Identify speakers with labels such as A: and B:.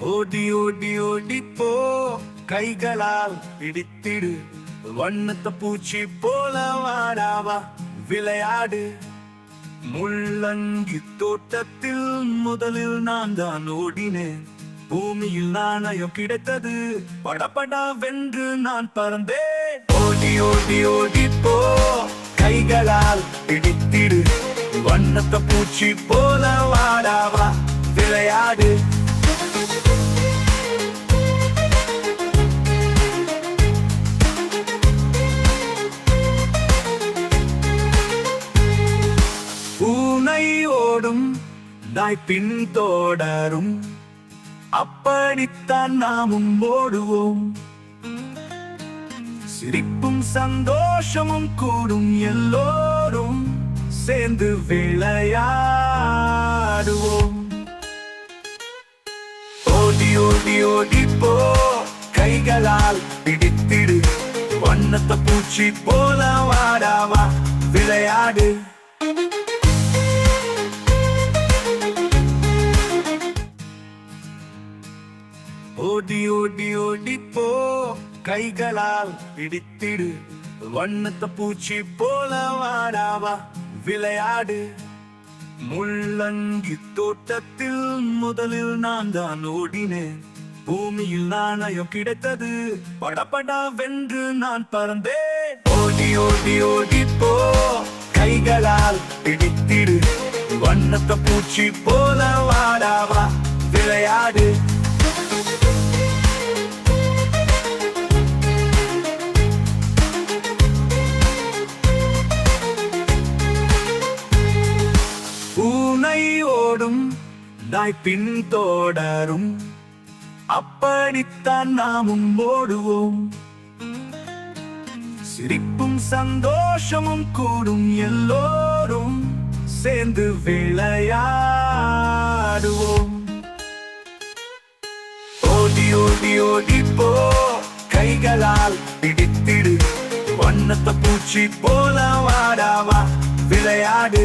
A: ஓடி ஓடி ஓடி போ. கைகளால் பிடித்திடு வண்ணத்த பூச்சி போல வாடாவா விளையாடு. முள்ளங்கி தோட்டத்தில் முதலில் நான் தான் ஓடினேன். பூமியில் நாணயம் கிடைத்தது. படபடா வென்று நான் பறந்தேன். ஓடி ஓடி ஓடி போ. கைகளால் பிடித்திடு வண்ணத்த பூச்சி போல ஓடும் நாய் பின் தொடரும். அப்படித்தான் நாமும் ஓடுவோம். சிரிப்பும் சந்தோஷமும் கூடும் எல்லோரும் சேர்ந்து விளையாடுவோம். ஓடி ஓடி ஓடி போ கைகளால் பிடித்திடு. வண்ணத்த பூச்சி போல வாடாவா விளையாடு. ஓடி ஓடி ஓடி போ. கைகளால் பிடித்திடு வண்ணத்த பூச்சி போல வாடாவா விளையாடு. முள்ளங்கி தோட்டத்தில் முதலில் நான் தான் ஓடினேன். பூமியில் நாணயம் கிடைத்தது. படபடா வென்று நான் பறந்தேன். ஓடி ஓடி ஓடி போ. கைகளால் பிடித்திடு வண்ணத்த பூச்சி போல வாடாவா விளையாடு. ஓடும் தாய் பின் தோடரும் அப்படித்தான் நாமும் ஓடுவோம். சிரிப்பும் சந்தோஷமும் கூடும் எல்லோரும் சேர்ந்து விளையாடுவோம். ஓடி ஓடி ஓடி போ கைகளால் பிடித்திடு. வண்ணத்த பூச்சி போல வாடாவா விளையாடு.